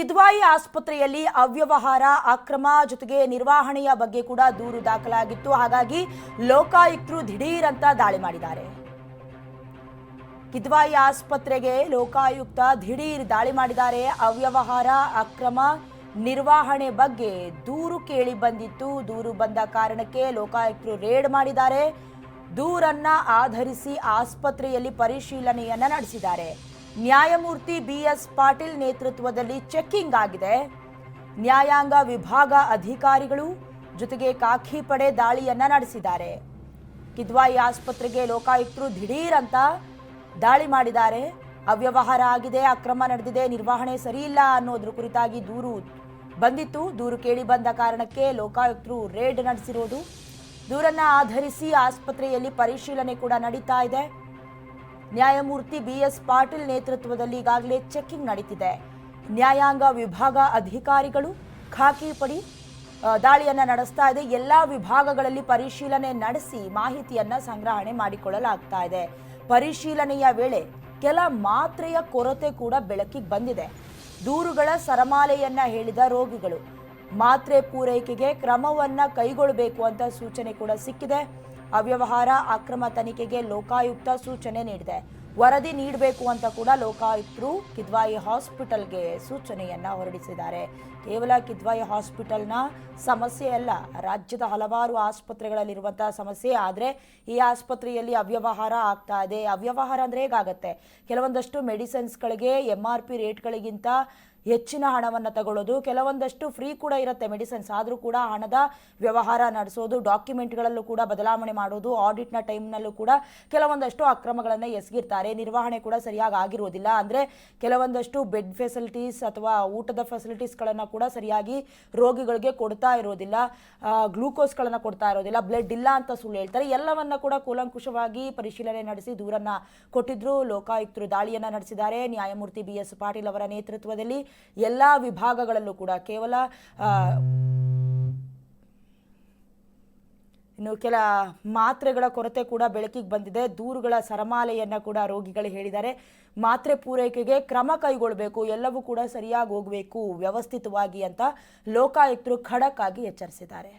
ಕಿದ್ವಾಯಿ ಆಸ್ಪತ್ರೆಯಲ್ಲಿ ಅವ್ಯವಹಾರ, ಅಕ್ರಮ ಜೊತೆಗೆ ನಿರ್ವಹಣೆಯ ಬಗ್ಗೆ ಕೂಡ ದೂರು ದಾಖಲಾಗಿತ್ತು. ಹಾಗಾಗಿ ಲೋಕಾಯುಕ್ತರು ದಿಢೀರ್ ಅಂತ ದಾಳಿ ಮಾಡಿದ್ದಾರೆ. ಕಿದ್ವಾಯಿ ಆಸ್ಪತ್ರೆಗೆ ಲೋಕಾಯುಕ್ತ ದಿಢೀರ್ ದಾಳಿ ಮಾಡಿದ್ದಾರೆ. ಅವ್ಯವಹಾರ, ಅಕ್ರಮ ನಿರ್ವಹಣೆ ಬಗ್ಗೆ ದೂರು ಕೇಳಿ ಬಂದಿತ್ತು. ದೂರು ಬಂದ ಕಾರಣಕ್ಕೆ ಲೋಕಾಯುಕ್ತರು ರೇಡ್ ಮಾಡಿದ್ದಾರೆ. ದೂರನ್ನ ಆಧರಿಸಿ ಆಸ್ಪತ್ರೆಯಲ್ಲಿ ಪರಿಶೀಲನೆಯನ್ನ ನಡೆಸಿದ್ದಾರೆ. ನ್ಯಾಯಮೂರ್ತಿ ಬಿಎಸ್ ಪಾಟೀಲ್ ನೇತೃತ್ವದಲ್ಲಿ ಚೆಕ್ಕಿಂಗ್ ಆಗಿದೆ. ನ್ಯಾಯಾಂಗ ವಿಭಾಗ ಅಧಿಕಾರಿಗಳು ಜೊತೆಗೆ ಕಾಖಿಪಡೆ ಪಡೆ ದಾಳಿಯನ್ನ ನಡೆಸಿದ್ದಾರೆ. ಕಿದ್ವಾಯಿ ಆಸ್ಪತ್ರೆಗೆ ಲೋಕಾಯುಕ್ತರು ದಿಢೀರ್ ಅಂತ ದಾಳಿ ಮಾಡಿದ್ದಾರೆ. ಅವ್ಯವಹಾರ ಆಗಿದೆ, ಅಕ್ರಮ ನಡೆದಿದೆ, ನಿರ್ವಹಣೆ ಸರಿಯಿಲ್ಲ ಅನ್ನೋದ್ರ ಕುರಿತಾಗಿ ದೂರು ಬಂದಿತ್ತು. ದೂರು ಕೇಳಿ ಬಂದ ಕಾರಣಕ್ಕೆ ಲೋಕಾಯುಕ್ತರು ರೇಡ್ ನಡೆಸಿರೋದು. ದೂರನ್ನ ಆಧರಿಸಿ ಆಸ್ಪತ್ರೆಯಲ್ಲಿ ಪರಿಶೀಲನೆ ಕೂಡ ನಡೀತಾ ಇದೆ. ನ್ಯಾಯಮೂರ್ತಿ ಬಿಎಸ್ ಪಾಟೀಲ್ ನೇತೃತ್ವದಲ್ಲಿ ಈಗಾಗಲೇ ಚೆಕ್ಕಿಂಗ್ ನಡೀತಿದೆ. ನ್ಯಾಯಾಂಗ ವಿಭಾಗ ಅಧಿಕಾರಿಗಳು ಖಾಕಿ ಪಡಿ ದಾಳಿಯನ್ನು ನಡೆಸ್ತಾ ಇದೆ. ಎಲ್ಲ ವಿಭಾಗಗಳಲ್ಲಿ ಪರಿಶೀಲನೆ ನಡೆಸಿ ಮಾಹಿತಿಯನ್ನು ಸಂಗ್ರಹಣೆ ಮಾಡಿಕೊಳ್ಳಲಾಗ್ತಾ ಇದೆ. ಪರಿಶೀಲನೆಯ ವೇಳೆ ಕೆಲ ಮಾತ್ರೆಯ ಕೊರತೆ ಕೂಡ ಬೆಳಕಿಗೆ ಬಂದಿದೆ. ದೂರುಗಳ ಸರಮಾಲೆಯನ್ನ ಹೇಳಿದ ರೋಗಿಗಳು, ಮಾತ್ರೆ ಪೂರೈಕೆಗೆ ಕ್ರಮವನ್ನ ಕೈಗೊಳ್ಳಬೇಕು ಅಂತ ಸೂಚನೆ ಕೂಡ ಸಿಕ್ಕಿದೆ. ಅವ್ಯವಹಾರ, ಅಕ್ರಮ ತನಿಖೆಗೆ ಲೋಕಾಯುಕ್ತ ಸೂಚನೆ ನೀಡಿದೆ. ವರದಿ ನೀಡಬೇಕು ಅಂತ ಕೂಡ ಲೋಕಾಯುಕ್ತರು ಕಿದ್ವಾಯಿ ಹಾಸ್ಪಿಟಲ್ಗೆ ಸೂಚನೆಯನ್ನ ಹೊರಡಿಸಿದ್ದಾರೆ. ಕೇವಲ ಕಿದ್ವಾಯಿ ಹಾಸ್ಪಿಟಲ್ನ ಸಮಸ್ಯೆ ಅಲ್ಲ, ರಾಜ್ಯದ ಹಲವಾರು ಆಸ್ಪತ್ರೆಗಳಲ್ಲಿರುವಂತಹ ಸಮಸ್ಯೆ. ಆದರೆ ಈ ಆಸ್ಪತ್ರೆಯಲ್ಲಿ ಅವ್ಯವಹಾರ ಆಗ್ತಾ ಇದೆ. ಅವ್ಯವಹಾರ ಅಂದರೆ ಹೇಗಾಗತ್ತೆ? ಕೆಲವೊಂದಷ್ಟು ಮೆಡಿಸಿನ್ಸ್ಗಳಿಗೆ ಎಂ ಆರ್ ಪಿ ರೇಟ್ಗಳಿಗಿಂತ ಹೆಚ್ಚಿನ ಹಣವನ್ನು ತಗೊಳ್ಳೋದು, ಕೆಲವೊಂದಷ್ಟು ಫ್ರೀ ಕೂಡ ಇರುತ್ತೆ ಮೆಡಿಸಿನ್ಸ್ ಆದರೂ ಕೂಡ ಹಣದ ವ್ಯವಹಾರ ನಡೆಸೋದು ಡಾಕ್ಯುಮೆಂಟ್ಗಳಲ್ಲೂ ಕೂಡ ಬದಲಾವಣೆ ಮಾಡೋದು ಆಡಿಟ್ನ ಟೈಮ್ನಲ್ಲೂ ಕೂಡ ಕೆಲವೊಂದಷ್ಟು ಅಕ್ರಮಗಳನ್ನು ಎಸಗಿರ್ತಾರೆ. ನಿರ್ವಹಣೆ ಕೂಡ ಸರಿಯಾಗಿ ಆಗಿರೋದಿಲ್ಲ. ಅಂದರೆ ಕೆಲವೊಂದಷ್ಟು ಬೆಡ್ ಫೆಸಿಲಿಟೀಸ್ ಅಥವಾ ಊಟದ ಫೆಸಿಲಿಟೀಸ್ಗಳನ್ನು ಕೂಡ ಸರಿಯಾಗಿ ರೋಗಿಗಳಿಗೆ ಕೊಡ್ತಾ ಇರೋದಿಲ್ಲ. ಗ್ಲೂಕೋಸ್ಗಳನ್ನು ಕೊಡ್ತಾ ಇರೋದಿಲ್ಲ. ಬ್ಲಡ್ ಇಲ್ಲ ಅಂತ ಸುಳ್ಳು ಹೇಳ್ತಾರೆ. ಎಲ್ಲವನ್ನ ಕೂಡ ಕೂಲಂಕುಷವಾಗಿ ಪರಿಶೀಲನೆ ನಡೆಸಿ ದೂರನ್ನು ಕೊಟ್ಟಿದ್ರು ಲೋಕಾಯುಕ್ತರು ದಾಳಿಯನ್ನು ನಡೆಸಿದ್ದಾರೆ. ನ್ಯಾಯಮೂರ್ತಿ ಬಿ ಎಸ್ ಪಾಟೀಲ್ ಅವರ ನೇತೃತ್ವದಲ್ಲಿ ಎಲ್ಲ ವಿಭಾಗಗಳಲ್ಲೂ ಕೂಡ ಕೇವಲ ಇನ್ನು ಕೆಲ ಮಾತ್ರೆಗಳ ಕೊರತೆ ಕೂಡ ಬೆಳಕಿಗೆ ಬಂದಿದೆ. ದೂರುಗಳ ಸರಮಾಲೆಯನ್ನ ಕೂಡ ರೋಗಿಗಳು ಹೇಳಿದ್ದಾರೆ. ಮಾತ್ರೆ ಪೂರೈಕೆಗೆ ಕ್ರಮ ಕೈಗೊಳ್ಳಬೇಕು, ಎಲ್ಲವೂ ಕೂಡ ಸರಿಯಾಗಿ ಹೋಗಬೇಕು, ವ್ಯವಸ್ಥಿತವಾಗಿ ಅಂತ ಲೋಕಾಯುಕ್ತರು ಖಡಕ್ ಆಗಿ ಎಚ್ಚರಿಸಿದ್ದಾರೆ.